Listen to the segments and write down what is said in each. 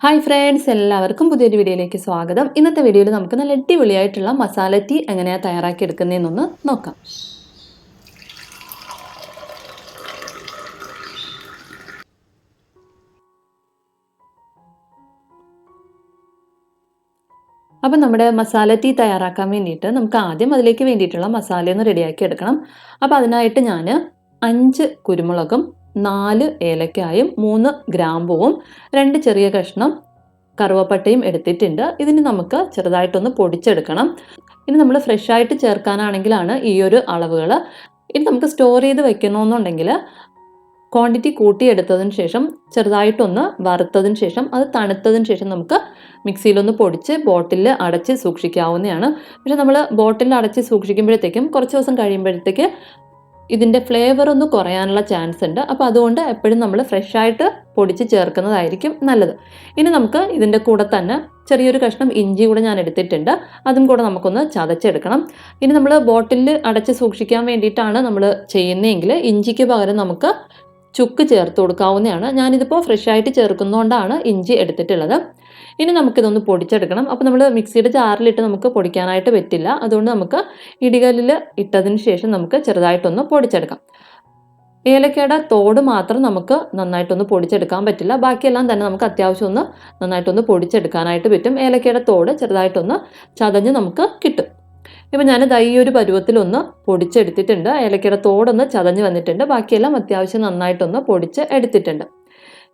Hi friends എല്ലാവർക്കും പുതിയൊരു വീഡിയോയിലേക്ക് സ്വാഗതം. ഇന്നത്തെ വീഡിയോയിൽ നമുക്ക് നല്ല അടിപൊളിയായിട്ടുള്ള മസാല ടീ എങ്ങനെയാണ് തയ്യാറാക്കി എടുക്കുന്നതെന്നൊന്ന് നോക്കാം. അപ്പം നമ്മുടെ മസാല ടീ തയ്യാറാക്കാൻ വേണ്ടിയിട്ട് നമുക്ക് ആദ്യം അതിലേക്ക് വേണ്ടിയിട്ടുള്ള മസാലയൊന്ന് റെഡിയാക്കി എടുക്കണം അപ്പോൾ അതിനായിട്ട് ഞാൻ അഞ്ച് കുരുമുളകും നാല് ഏലക്കായും മൂന്ന് ഗ്രാമ്പുവും രണ്ട് ചെറിയ കഷ്ണം കറുവപ്പട്ടയും എടുത്തിട്ടുണ്ട്. ഇതിന് നമുക്ക് ചെറുതായിട്ടൊന്ന് പൊടിച്ചെടുക്കണം. ഇനി നമ്മൾ ഫ്രഷ് ആയിട്ട് ചേർക്കാനാണെങ്കിലാണ് ഈ ഒരു അളവുകൾ ഇനി നമുക്ക് സ്റ്റോർ ചെയ്ത് വെക്കണമെന്നുണ്ടെങ്കിൽ ക്വാണ്ടിറ്റി കൂട്ടിയെടുത്തതിന് ശേഷം ചെറുതായിട്ടൊന്ന് വറുത്തതിന് ശേഷം അത് തണുത്തതിന് ശേഷം നമുക്ക് മിക്സിയിലൊന്ന് പൊടിച്ച് ബോട്ടിലിൽ അടച്ച് സൂക്ഷിക്കാവുന്നതാണ്. പക്ഷെ നമ്മൾ ബോട്ടിലിൽ അടച്ച് സൂക്ഷിക്കുമ്പോഴത്തേക്കും കുറച്ച് ദിവസം കഴിയുമ്പോഴത്തേക്ക് ഇതിന്റെ ഫ്ലേവർ ഒന്ന് കുറയാനുള്ള ചാൻസ് ഉണ്ട്. അപ്പോൾ അതുകൊണ്ട് എപ്പോഴും നമ്മൾ ഫ്രഷ് ആയിട്ട് പൊടിച്ച് ചേർക്കുന്നതായിരിക്കും നല്ലത്. ഇനി നമുക്ക് ഇതിന്റെ കൂടെ തന്നെ ചെറിയൊരു കഷ്ണം ഇഞ്ചി കൂടെ ഞാൻ എടുത്തിട്ടുണ്ട്. അതും കൂടെ നമുക്കൊന്ന് ചതച്ചെടുക്കണം. ഇനി നമ്മൾ ബോട്ടിലിൽ അടച്ച് സൂക്ഷിക്കാൻ വേണ്ടിയിട്ടാണ് നമ്മൾ ചെയ്യുന്നതെങ്കിൽ ഇഞ്ചിക്ക് പകരം നമുക്ക് ചുക്ക് ചേർത്ത് കൊടുക്കാവുന്നതാണ്. ഞാനിതിപ്പോൾ ഫ്രഷ് ആയിട്ട് ചേർക്കുന്നതുകൊണ്ടാണ് ഇഞ്ചി എടുത്തിട്ടുള്ളത്. ഇനി നമുക്കിതൊന്ന് പൊടിച്ചെടുക്കണം. അപ്പോൾ നമ്മൾ മിക്സിയുടെ ജാറിലിട്ട് നമുക്ക് പൊടിക്കാനായിട്ട് പറ്റില്ല. അതുകൊണ്ട് നമുക്ക് ഇടികല്ലിൽ ഇട്ടതിന് ശേഷം നമുക്ക് ചെറുതായിട്ടൊന്ന് പൊടിച്ചെടുക്കാം. ഏലക്കയുടെ തോട് മാത്രം നമുക്ക് നന്നായിട്ടൊന്ന് പൊടിച്ചെടുക്കാൻ പറ്റില്ല. ബാക്കിയെല്ലാം തന്നെ നമുക്ക് അത്യാവശ്യം ഒന്ന് നന്നായിട്ടൊന്ന് പൊടിച്ചെടുക്കാനായിട്ട് പറ്റും. ഏലക്കയുടെ തോട് ചെറുതായിട്ടൊന്ന് ചതഞ്ഞ് നമുക്ക് കിട്ടും. ഇപ്പം ഞാൻ ഈ ഒരു പരുവത്തിലൊന്ന് പൊടിച്ചെടുത്തിട്ടുണ്ട്. ഏലക്കയുടെ തോടൊന്ന് ചതഞ്ഞ് വന്നിട്ടുണ്ട്. ബാക്കിയെല്ലാം അത്യാവശ്യം നന്നായിട്ടൊന്ന് പൊടിച്ച് എടുത്തിട്ടുണ്ട്.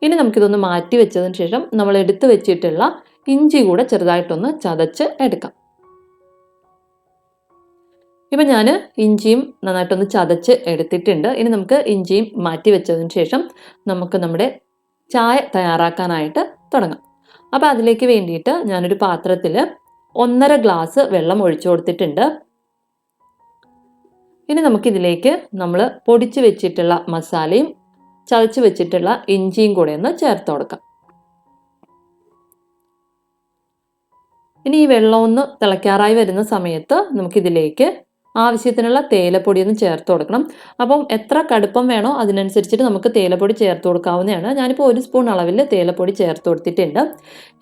ഇനി നമുക്കിതൊന്ന് മാറ്റി വെച്ചതിന് ശേഷം നമ്മൾ എടുത്തു വെച്ചിട്ടുള്ള ഇഞ്ചി കൂടെ ചെറുതായിട്ടൊന്ന് ചതച്ച് എടുക്കാം. ഇപ്പം ഞാൻ ഇഞ്ചിയും നന്നായിട്ടൊന്ന് ചതച്ച് എടുത്തിട്ടുണ്ട്. ഇനി നമുക്ക് ഇഞ്ചിയും മാറ്റി വെച്ചതിന് ശേഷം നമുക്ക് നമ്മുടെ ചായ തയ്യാറാക്കാനായിട്ട് തുടങ്ങാം. അപ്പോൾ അതിലേക്ക് വേണ്ടിയിട്ട് ഞാനൊരു പാത്രത്തിൽ ഒന്നര ഗ്ലാസ് വെള്ളം ഒഴിച്ചു കൊടുത്തിട്ടുണ്ട്. ഇനി നമുക്കിതിലേക്ക് നമ്മൾ പൊടിച്ചു വെച്ചിട്ടുള്ള മസാലയും ചതച്ച് വെച്ചിട്ടുള്ള ഇഞ്ചിയും കൂടെ ഒന്ന് ചേർത്ത് കൊടുക്കാം. ഇനി ഈ വെള്ളം ഒന്ന് തിളയ്ക്കാറായി വരുന്ന സമയത്ത് നമുക്കിതിലേക്ക് ആവശ്യത്തിനുള്ള തേയിലപ്പൊടി ഒന്ന് ചേർത്ത് കൊടുക്കണം. അപ്പം എത്ര കടുപ്പം വേണോ അതിനനുസരിച്ചിട്ട് നമുക്ക് തേയിലപ്പൊടി ചേർത്ത് കൊടുക്കാവുന്നതാണ്. ഞാനിപ്പോൾ ഒരു സ്പൂൺ അളവിൽ തേയിലപ്പൊടി ചേർത്ത് കൊടുത്തിട്ടുണ്ട്.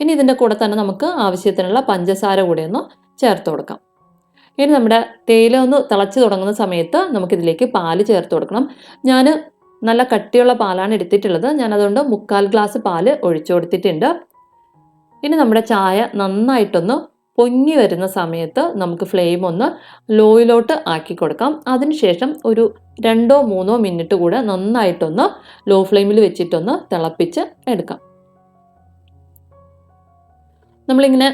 ഇനി ഇതിന്റെ കൂടെ തന്നെ നമുക്ക് ആവശ്യത്തിനുള്ള പഞ്ചസാര കൂടെ ഒന്ന് ചേർത്ത് കൊടുക്കാം. ഇനി നമ്മുടെ തേയില ഒന്ന് തിളച്ച് തുടങ്ങുന്ന സമയത്ത് നമുക്കിതിലേക്ക് പാൽ ചേർത്ത് കൊടുക്കണം. ഞാൻ നല്ല കട്ടിയുള്ള പാലാണ് എടുത്തിട്ടുള്ളത്. ഞാനതുകൊണ്ട് മുക്കാൽ ഗ്ലാസ് പാൽ ഒഴിച്ചു കൊടുത്തിട്ടുണ്ട്. ഇനി നമ്മുടെ ചായ നന്നായിട്ടൊന്ന് പൊങ്ങി വരുന്ന സമയത്ത് നമുക്ക് ഫ്ലെയിം ഒന്ന് ലോയിലോട്ട് ആക്കി കൊടുക്കാം. അതിനുശേഷം ഒരു രണ്ടോ മൂന്നോ മിനിറ്റ് കൂടെ നന്നായിട്ടൊന്ന് ലോ ഫ്ലെയിമിൽ വെച്ചിട്ടൊന്ന് തിളപ്പിച്ച് എടുക്കാം. നമ്മളിങ്ങനെ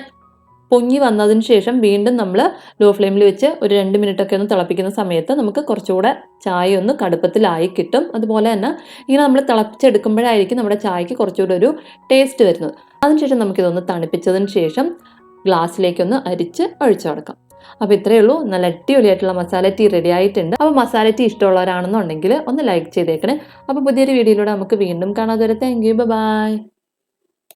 പൊങ്ങി വന്നതിന് ശേഷം വീണ്ടും നമ്മൾ ലോ ഫ്ലെയിമിൽ വെച്ച് ഒരു രണ്ട് മിനിറ്റൊക്കെ ഒന്ന് തിളപ്പിക്കുന്ന സമയത്ത് നമുക്ക് കുറച്ചുകൂടെ ചായ ഒന്ന് കടുപ്പത്തിലായി കിട്ടും. അതുപോലെ തന്നെ ഇങ്ങനെ നമ്മൾ തിളപ്പിച്ചെടുക്കുമ്പോഴായിരിക്കും നമ്മുടെ ചായക്ക് കുറച്ചുകൂടെ ഒരു ടേസ്റ്റ് വരുന്നത്. അതിനുശേഷം നമുക്കിതൊന്ന് തണുപ്പിച്ചതിന് ശേഷം ഗ്ലാസ്സിലേക്കൊന്ന് അരിച്ച് ഒഴിച്ചു കൊടുക്കാം. അപ്പോൾ ഇത്രയേ ഉള്ളൂ. നല്ല അടിപൊളിയായിട്ടുള്ള മസാല ടീ റെഡി ആയിട്ടുണ്ട്. അപ്പോൾ മസാല ടീ ഇഷ്ടമുള്ളവരാണെന്നുണ്ടെങ്കിൽ ഒന്ന് ലൈക്ക് ചെയ്തേക്കണേ. അപ്പോൾ പുതിയൊരു വീഡിയോയിലൂടെ നമുക്ക് വീണ്ടും കാണാതെ വരെ താങ്ക് യു ബൈ